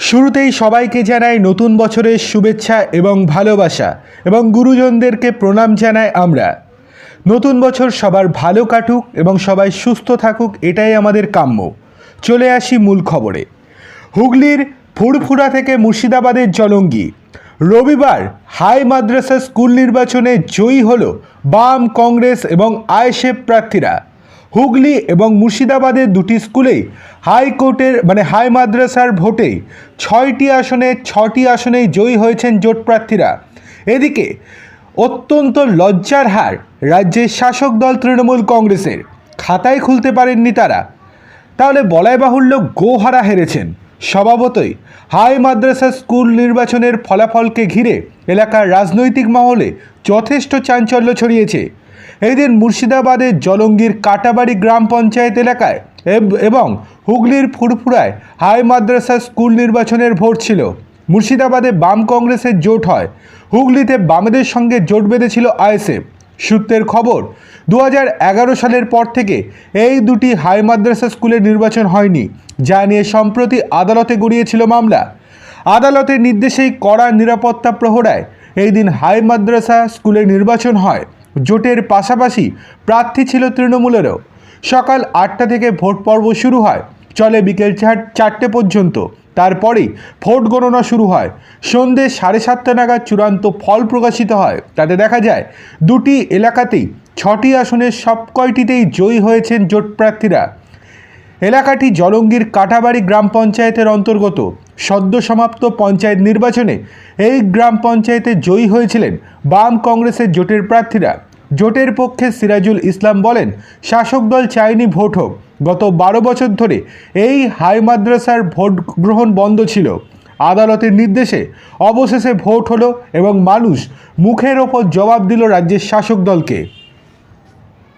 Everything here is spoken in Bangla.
শুরুতেই সবাইকে জানাই নতুন বছরের শুভেচ্ছা এবং ভালোবাসা এবং গুরুজনদেরকে প্রণাম জানাই আমরা। নতুন বছর সবার ভালো কাটুক এবং সবাই সুস্থ থাকুক, এটাই আমাদের কাম্য। চলে আসি মূল খবরে। হুগলির ফুরফুরা থেকে মুর্শিদাবাদের জলঙ্গি। রবিবার হাই মাদ্রাসা স্কুল নির্বাচনে জয়ী হল বাম কংগ্রেস এবং আইএসএফ প্রার্থীরা। হুগলি এবং মুর্শিদাবাদের দুটি স্কুলেই হাইকোর্টের মানে হাই মাদ্রাসার ভোটে ছয়টি আসনে, ছটি আসনেই জয়ী হয়েছেন জোট প্রার্থীরা। এদিকে অত্যন্ত লজ্জার হার রাজ্যের শাসক দল তৃণমূল কংগ্রেসের। খাতায় খুলতে পারেননি তারা। তাহলে বলাই বাহুল্য গোহারা হেরেছেন। স্বভাবতই হাই মাদ্রাসা স্কুল নির্বাচনের ফলাফলকে ঘিরে এলাকার রাজনৈতিক মহলে যথেষ্ট চাঞ্চল্য ছড়িয়েছে। এই দিন মুর্শিদাবাদের জলঙ্গির কাটাবাড়ি গ্রাম পঞ্চায়েত এলাকায় এবং হুগলির ফুরফুরায় হাই মাদ্রাসা স্কুল নির্বাচনের ভোট ছিল। মুর্শিদাবাদে বাম কংগ্রেসের জোট হয়। হুগলিতে বামেদের সঙ্গে জোট বেঁধেছিল আইএসএফ। সূত্রের খবর দু হাজার এগারো সালের পর থেকে এই দুটি হাই মাদ্রাসা স্কুলের নির্বাচন হয়নি, যা নিয়ে সম্প্রতি আদালতে গড়িয়েছিল মামলা। আদালতের নির্দেশেই কড়া নিরাপত্তা প্রহরায় এই দিন হাই মাদ্রাসা স্কুলের নির্বাচন হয়। জোটের পাশাপাশি প্রার্থী ছিল তৃণমূলেরও। সকাল আটটা থেকে ভোট পর্ব শুরু হয়। চলে বিকেল চার চারটে পর্যন্ত। তারপরেই ভোট গণনা শুরু হয়। সন্ধ্যে সাড়ে সাতটা নাগাদ চূড়ান্ত ফল প্রকাশিত হয়। তাতে দেখা যায়, দুটি এলাকাতেই ছটি আসনের সব কয়টিতেই জয়ী হয়েছেন জোট প্রার্থীরা। এলাকাটি জলঙ্গির কাটাবাড়ি গ্রাম পঞ্চায়েতের অন্তর্গত। সদ্য সমাপ্ত পঞ্চায়েত নির্বাচনে এই গ্রাম পঞ্চায়েতে জয়ী হয়েছিলেন বাম কংগ্রেসের জোটের প্রার্থীরা। জোটের পক্ষে সিরাজুল ইসলাম বলেন, শাসক দল চায়নি ভোট হোক। গত বারো বছর ধরে এই হাই মাদ্রাসার ভোট গ্রহণ বন্ধ ছিল। আদালতের নির্দেশে অবশেষে ভোট হলো এবং মানুষ মুখের ওপর জবাব দিল রাজ্যের শাসক দলকে।